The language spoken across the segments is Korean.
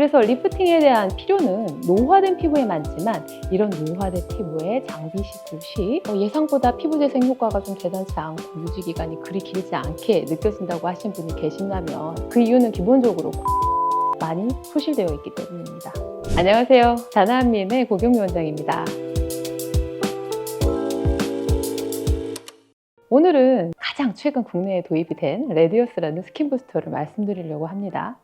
그래서 리프팅에 대한 필요는 노화된 피부에 많지만 이런 노화된 피부에 장비 시술 시 어, 예상보다 피부 재생 효과가 좀 대단치 않고 유지 기간이 그리 길지 않게 느껴진다고 하신 분이 계신다면 그 이유는 기본적으로 많이 소실되어 있기 때문입니다. 안녕하세요. 자나한민의 고경미 원장입니다. 오늘은 가장 최근 국내에 도입이 된 레디어스라는 스킨 부스터를 말씀드리려고 합니다.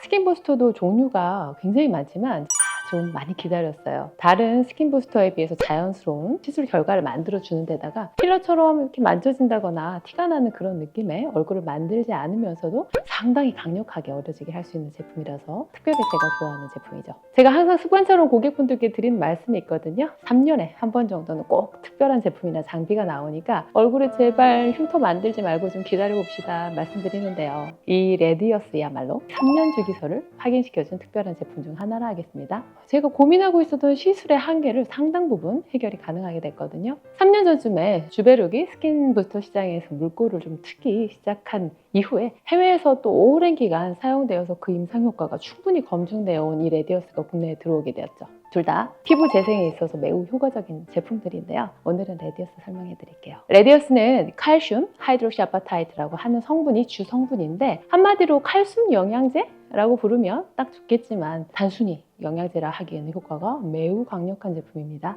스킨 부스터도 종류가 굉장히 많지만 좀 많이 기다렸어요. 다른 스킨 부스터에 비해서 자연스러운 시술 결과를 만들어주는 데다가 필러처럼 이렇게 만져진다거나 티가 나는 그런 느낌의 얼굴을 만들지 않으면서도 상당히 강력하게 어려지게 할 수 있는 제품이라서 특별히 제가 좋아하는 제품이죠. 제가 항상 습관처럼 고객분들께 드리는 말씀이 있거든요. 3년에 한 번 정도는 꼭 특별한 제품이나 장비가 나오니까 얼굴에 제발 흉터 만들지 말고 좀 기다려봅시다 말씀드리는데요. 이 레디어스야말로 3년 주기설을 확인시켜준 특별한 제품 중 하나라 하겠습니다. 제가 고민하고 있었던 시술의 한계를 상당 부분 해결이 가능하게 됐거든요. 3년 전쯤에 주베룩이 스킨 부스터 시장에서 물꼬를 좀 트기 시작한 이후에 해외에서 또 오랜 기간 사용되어서 그 임상 효과가 충분히 검증되어 온 이 레디어스가 국내에 들어오게 되었죠. 둘 다 피부 재생에 있어서 매우 효과적인 제품들인데요. 오늘은 레디어스 설명해 드릴게요. 레디어스는 칼슘 하이드로시 아파타이트라고 하는 성분이 주 성분인데 한마디로 칼슘 영양제 라고 부르면 딱 좋겠지만 단순히 영양제라 하기에는 효과가 매우 강력한 제품입니다.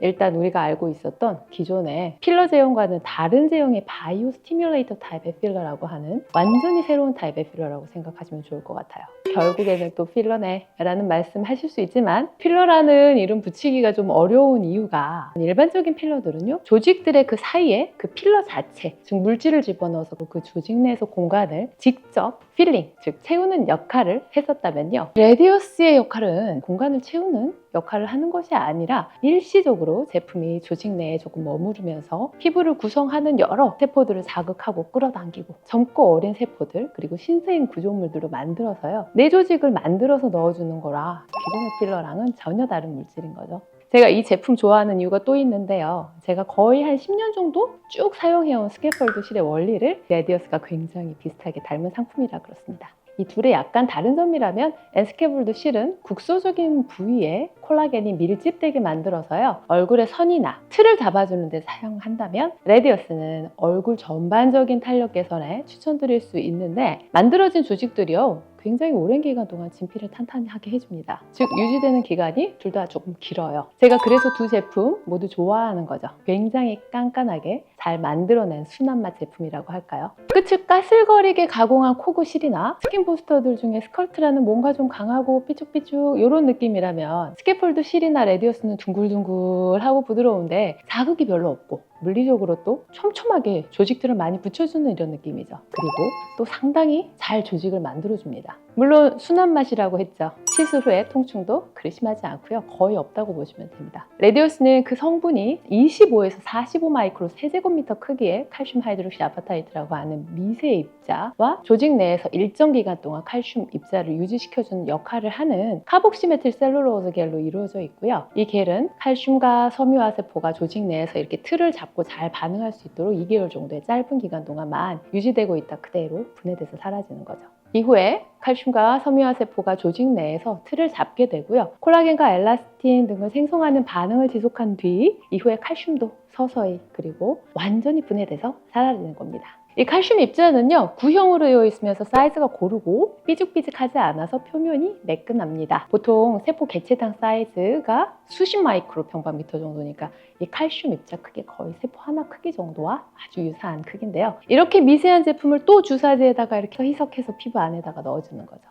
일단 우리가 알고 있었던 기존의 필러 제형과는 다른 제형의 바이오 스티뮬레이터 타입의 필러라고 하는 완전히 새로운 타입의 필러라고 생각하시면 좋을 것 같아요. 결국에는 또 필러네 라는 말씀 하실 수 있지만 필러라는 이름 붙이기가 좀 어려운 이유가 일반적인 필러들은요 조직들의 그 사이에 그 필러 자체 즉 물질을 집어넣어서 그 조직 내에서 공간을 직접 필링 즉 채우는 역할을 했었다면요 레디어스의 역할은 공간을 채우는 역할을 하는 것이 아니라 일시적으로 제품이 조직 내에 조금 머무르면서 피부를 구성하는 여러 세포들을 자극하고 끌어당기고 젊고 어린 세포들 그리고 신생 구조물들로 만들어서요 내 조직을 만들어서 넣어주는 거라 기존의 필러랑은 전혀 다른 물질인 거죠. 제가 이 제품 좋아하는 이유가 또 있는데요. 제가 거의 한 10년 정도 쭉 사용해온 스캐폴드 실의 원리를 레디어스가 굉장히 비슷하게 닮은 상품이라 그렇습니다. 이 둘의 약간 다른 점이라면 엔스케블드 실은 국소적인 부위에 콜라겐이 밀집되게 만들어서요 얼굴의 선이나 틀을 잡아주는 데 사용한다면 레디어스는 얼굴 전반적인 탄력 개선에 추천드릴 수 있는데 만들어진 조직들이요 굉장히 오랜 기간 동안 진피를 탄탄히 하게 해줍니다. 즉 유지되는 기간이 둘 다 조금 길어요. 제가 그래서 두 제품 모두 좋아하는 거죠. 굉장히 깐깐하게 잘 만들어낸 순한 맛 제품이라고 할까요? 끝을 까슬거리게 가공한 코그실이나 스킨 부스터들 중에 스컬트라는 뭔가 좀 강하고 삐죽삐죽 이런 느낌이라면 스캐폴드 실이나 레디어스는 둥글둥글하고 부드러운데 자극이 별로 없고 물리적으로 또 촘촘하게 조직들을 많이 붙여주는 이런 느낌이죠. 그리고 또 상당히 잘 조직을 만들어줍니다. 물론 순한 맛이라고 했죠. 시술 후에 통증도 그리 심하지 않고요. 거의 없다고 보시면 됩니다. 레디오스는 그 성분이 25에서 45 마이크로 세제곱미터 크기의 칼슘 하이드록시 아파타이트라고 하는 미세 입자와 조직 내에서 일정 기간 동안 칼슘 입자를 유지시켜주는 역할을 하는 카복시메틸 셀룰로즈 겔로 이루어져 있고요. 이 겔은 칼슘과 섬유화 세포가 조직 내에서 이렇게 틀을 잡고 잘 반응할 수 있도록 2개월 정도의 짧은 기간 동안만 유지되고 있다 그대로 분해돼서 사라지는 거죠. 이후에 칼슘과 섬유화 세포가 조직 내에서 틀을 잡게 되고요. 콜라겐과 엘라스틴 등을 생성하는 반응을 지속한 뒤 이후에 칼슘도 서서히 그리고 완전히 분해돼서 사라지는 겁니다. 이 칼슘 입자는요 구형으로 되어 있으면서 사이즈가 고르고 삐죽삐죽하지 않아서 표면이 매끈합니다. 보통 세포 개체당 사이즈가 수십 마이크로 평방미터 정도니까 이 칼슘 입자 크기 거의 세포 하나 크기 정도와 아주 유사한 크기인데요. 이렇게 미세한 제품을 또 주사제에다가 이렇게 희석해서 피부 안에다가 넣어주는 거죠.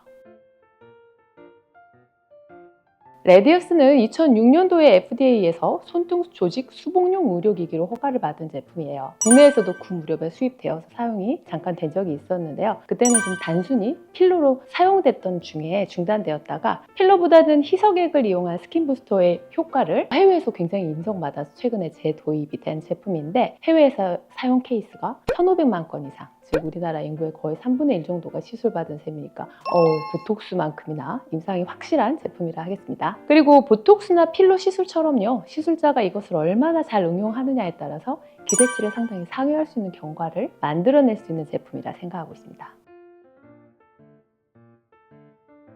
레디어스는 2006년도에 FDA에서 손등 조직 수복용 의료기기로 허가를 받은 제품이에요. 국내에서도 그 무렵에 수입되어서 사용이 잠깐 된 적이 있었는데요. 그때는 좀 단순히 필러로 사용됐던 중에 중단되었다가 필러보다는 희석액을 이용한 스킨 부스터의 효과를 해외에서 굉장히 인정받아서 최근에 재도입이 된 제품인데 해외에서 사용 케이스가 1,500만 건 이상 즉 우리나라 인구의 거의 3분의 1 정도가 시술받은 셈이니까 어 보톡스만큼이나 임상이 확실한 제품이라 하겠습니다. 그리고 보톡스나 필러 시술처럼요. 시술자가 이것을 얼마나 잘 응용하느냐에 따라서 기대치를 상당히 상회할 수 있는 경과를 만들어낼 수 있는 제품이라 생각하고 있습니다.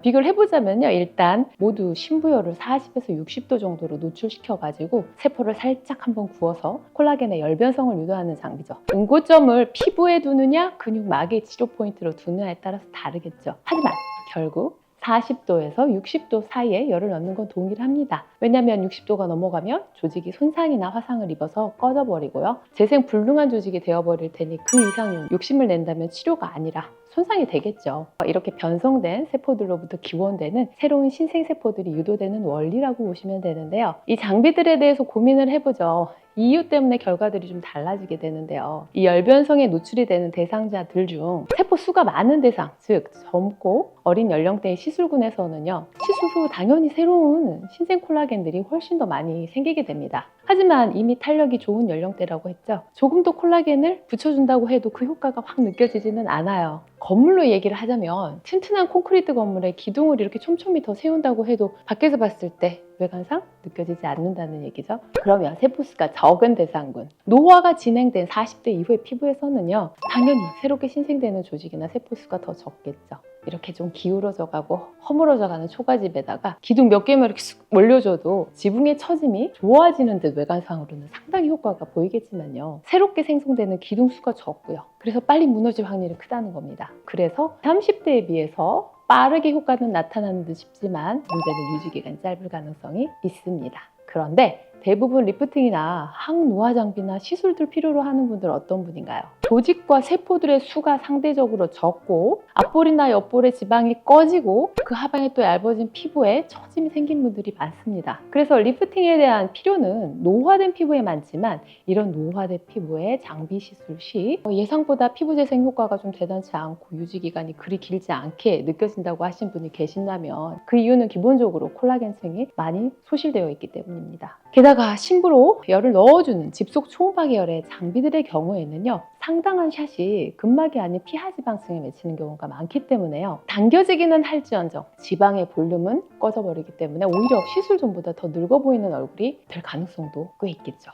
비교를 해보자면요. 일단 모두 신부열을 40에서 60도 정도로 노출시켜가지고 세포를 살짝 한번 구워서 콜라겐의 열변성을 유도하는 장비죠. 응고점을 피부에 두느냐 근육막의 치료 포인트로 두느냐에 따라서 다르겠죠. 하지만 결국 40도에서 60도 사이에 열을 넣는 건 동일합니다. 왜냐하면 60도가 넘어가면 조직이 손상이나 화상을 입어서 꺼져버리고요. 재생 불능한 조직이 되어버릴 테니 그 이상 욕심을 낸다면 치료가 아니라 손상이 되겠죠. 이렇게 변성된 세포들로부터 기원되는 새로운 신생세포들이 유도되는 원리라고 보시면 되는데요. 이 장비들에 대해서 고민을 해보죠. 이유 때문에 결과들이 좀 달라지게 되는데요. 이 열변성에 노출이 되는 대상자들 중 세포 수가 많은 대상, 즉 젊고 어린 연령대의 시술군에서는요. 시술 후 당연히 새로운 신생 콜라겐들이 훨씬 더 많이 생기게 됩니다. 하지만 이미 탄력이 좋은 연령대라고 했죠. 조금 더 콜라겐을 붙여준다고 해도 그 효과가 확 느껴지지는 않아요. 건물로 얘기를 하자면 튼튼한 콘크리트 건물에 기둥을 이렇게 촘촘히 더 세운다고 해도 밖에서 봤을 때 외관상 느껴지지 않는다는 얘기죠. 그러면 세포수가 적은 대상군, 노화가 진행된 40대 이후의 피부에서는요, 당연히 새롭게 신생되는 조직이나 세포수가 더 적겠죠. 이렇게 좀 기울어져 가고 허물어져 가는 초가집에다가 기둥 몇 개만 이렇게 쑥 올려줘도 지붕의 처짐이 좋아지는 듯 외관상으로는 상당히 효과가 보이겠지만요. 새롭게 생성되는 기둥 수가 적고요. 그래서 빨리 무너질 확률이 크다는 겁니다. 그래서 30대에 비해서 빠르게 효과는 나타나는 듯 싶지만 문제는 유지기간이 짧을 가능성이 있습니다. 그런데 대부분 리프팅이나 항노화 장비나 시술들 필요로 하는 분들 어떤 분인가요? 조직과 세포들의 수가 상대적으로 적고 앞볼이나 옆볼의 지방이 꺼지고 그 하방에 또 얇아진 피부에 처짐이 생긴 분들이 많습니다. 그래서 리프팅에 대한 필요는 노화된 피부에 많지만 이런 노화된 피부에 장비 시술 시 예상보다 피부 재생 효과가 좀 대단치 않고 유지 기간이 그리 길지 않게 느껴진다고 하신 분이 계신다면 그 이유는 기본적으로 콜라겐층이 많이 소실되어 있기 때문입니다. 게다가 심부로 열을 넣어주는 집속 초음파 계열의 장비들의 경우에는요 상당한 샷이 근막이 아닌 피하지방층에 맺히는 경우가 많기 때문에요. 당겨지기는 할지언정 지방의 볼륨은 꺼져버리기 때문에 오히려 시술 전보다 더 늙어 보이는 얼굴이 될 가능성도 꽤 있겠죠.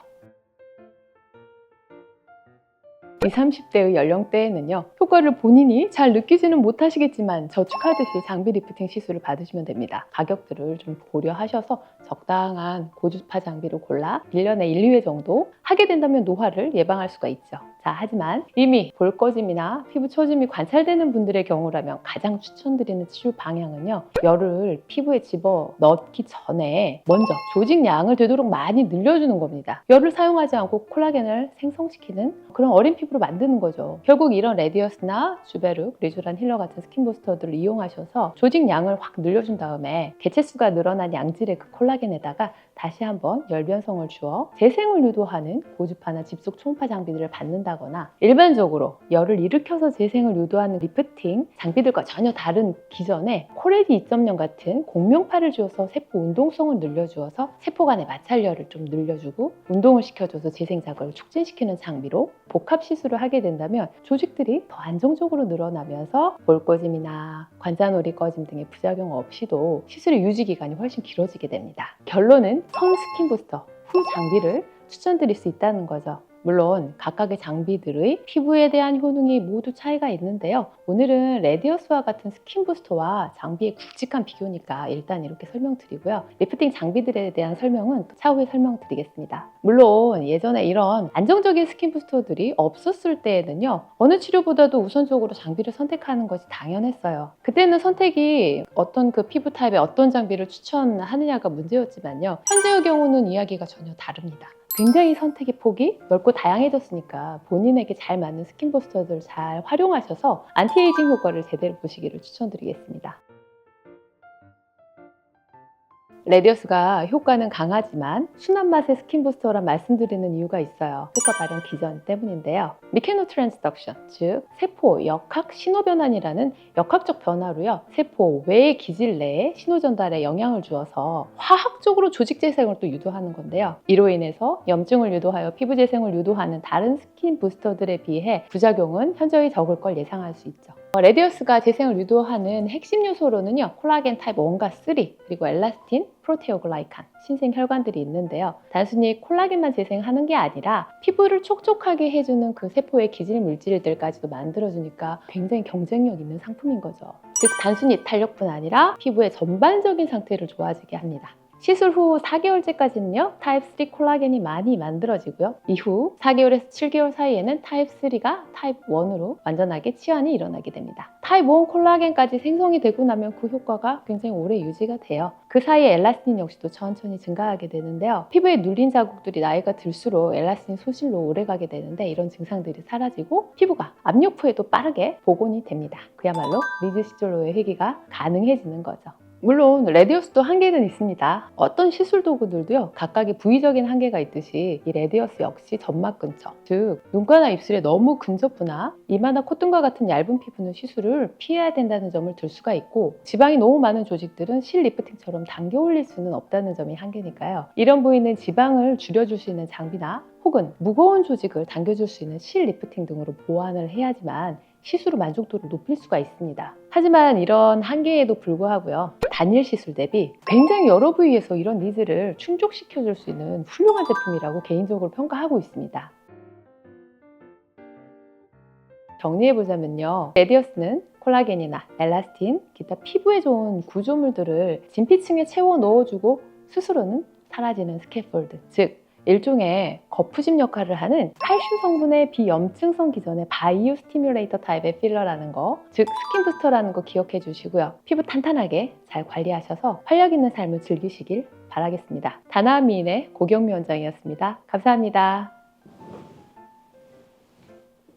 20, 30대의 연령대에는요 효과를 본인이 잘 느끼지는 못하시겠지만 저축하듯이 장비 리프팅 시술을 받으시면 됩니다. 가격들을 좀 고려하셔서 적당한 고주파 장비를 골라 1년에 1, 2회 정도 하게 된다면 노화를 예방할 수가 있죠 자 하지만 이미 볼 꺼짐이나 피부 처짐이 관찰되는 분들의 경우라면 가장 추천드리는 치료 방향은요 열을 피부에 집어 넣기 전에 먼저 조직 양을 되도록 많이 늘려주는 겁니다. 열을 사용하지 않고 콜라겐을 생성시키는 그런 어린 피부로 만드는 거죠. 결국 이런 레디어스나 주베룩, 리쥬란 힐러 같은 스킨 부스터들을 이용하셔서 조직 양을 확 늘려준 다음에 개체수가 늘어난 양질의 그 콜라겐에다가 다시 한번 열변성을 주어 재생을 유도하는 고주파나 집속 초음파 장비들을 받는다 거나 일반적으로 열을 일으켜서 재생을 유도하는 리프팅 장비들과 전혀 다른 기전에 코레디 2.0 같은 공명파를 주어서 세포 운동성을 늘려주어서 세포 간의 마찰열을 좀 늘려주고 운동을 시켜줘서 재생 작업을 촉진시키는 장비로 복합 시술을 하게 된다면 조직들이 더 안정적으로 늘어나면서 볼 꺼짐이나 관자놀이 꺼짐 등의 부작용 없이도 시술의 유지 기간이 훨씬 길어지게 됩니다. 결론은 선 스킨 부스터 후 장비를 추천드릴 수 있다는 거죠. 물론 각각의 장비들의 피부에 대한 효능이 모두 차이가 있는데요. 오늘은 레디어스와 같은 스킨 부스터와 장비의 굵직한 비교니까 일단 이렇게 설명드리고요. 리프팅 장비들에 대한 설명은 차후에 설명드리겠습니다. 물론 예전에 이런 안정적인 스킨 부스터들이 없었을 때에는요. 어느 치료보다도 우선적으로 장비를 선택하는 것이 당연했어요. 그때는 선택이 어떤 그 피부 타입의 어떤 장비를 추천하느냐가 문제였지만요. 현재의 경우는 이야기가 전혀 다릅니다. 굉장히 선택의 폭이 넓고 다양해졌으니까 본인에게 잘 맞는 스킨 부스터들을 잘 활용하셔서 안티에이징 효과를 제대로 보시기를 추천드리겠습니다. 레디어스가 효과는 강하지만 순한 맛의 스킨 부스터라 말씀드리는 이유가 있어요. 효과 발현 기전 때문인데요. 미케노 트랜스덕션, 즉 세포 역학 신호 변환이라는 역학적 변화로요. 세포 외의 기질 내에 신호 전달에 영향을 주어서 화학적으로 조직 재생을 또 유도하는 건데요. 이로 인해서 염증을 유도하여 피부 재생을 유도하는 다른 스킨 부스터들에 비해 부작용은 현저히 적을 걸 예상할 수 있죠. 어, 레디어스가 재생을 유도하는 핵심 요소로는요. 콜라겐 타입 1과 3 그리고 엘라스틴, 프로테오글라이칸, 신생 혈관들이 있는데요. 단순히 콜라겐만 재생하는 게 아니라 피부를 촉촉하게 해주는 그 세포의 기질 물질들까지도 만들어주니까 굉장히 경쟁력 있는 상품인 거죠. 즉 단순히 탄력뿐 아니라 피부의 전반적인 상태를 좋아지게 합니다. 시술 후 4개월째까지는요, 타입 3 콜라겐이 많이 만들어지고요. 이후 4개월에서 7개월 사이에는 타입 3가 타입 1으로 완전하게 치환이 일어나게 됩니다. 타입 1 콜라겐까지 생성이 되고 나면 그 효과가 굉장히 오래 유지가 돼요. 그 사이에 엘라스틴 역시도 천천히 증가하게 되는데요. 피부에 눌린 자국들이 나이가 들수록 엘라스틴 소실로 오래 가게 되는데 이런 증상들이 사라지고 피부가 압력 후에도 빠르게 복원이 됩니다. 그야말로 리즈 시절로의 회귀가 가능해지는 거죠. 물론 레디어스도 한계는 있습니다. 어떤 시술 도구들도요 각각의 부위적인 한계가 있듯이 이 레디어스 역시 점막 근처, 즉 눈가나 입술에 너무 근접부나 이마나 콧등과 같은 얇은 피부는 시술을 피해야 된다는 점을 들 수가 있고 지방이 너무 많은 조직들은 실 리프팅처럼 당겨 올릴 수는 없다는 점이 한계니까요. 이런 부위는 지방을 줄여줄 수 있는 장비나 혹은 무거운 조직을 당겨줄 수 있는 실 리프팅 등으로 보완을 해야지만 시술의 만족도를 높일 수가 있습니다. 하지만 이런 한계에도 불구하고요. 단일 시술 대비 굉장히 여러 부위에서 이런 니즈를 충족시켜 줄 수 있는 훌륭한 제품이라고 개인적으로 평가하고 있습니다. 정리해보자면요. 레디어스는 콜라겐이나 엘라스틴, 기타 피부에 좋은 구조물들을 진피층에 채워 넣어주고 스스로는 사라지는 스캐폴드, 즉 일종의 거푸집 역할을 하는 칼슘 성분의 비염증성 기전의 바이오 스티뮬레이터 타입의 필러라는 거, 즉 스킨 부스터라는 거 기억해 주시고요. 피부 탄탄하게 잘 관리하셔서 활력 있는 삶을 즐기시길 바라겠습니다. 다나미인의 고경미 원장이었습니다. 감사합니다.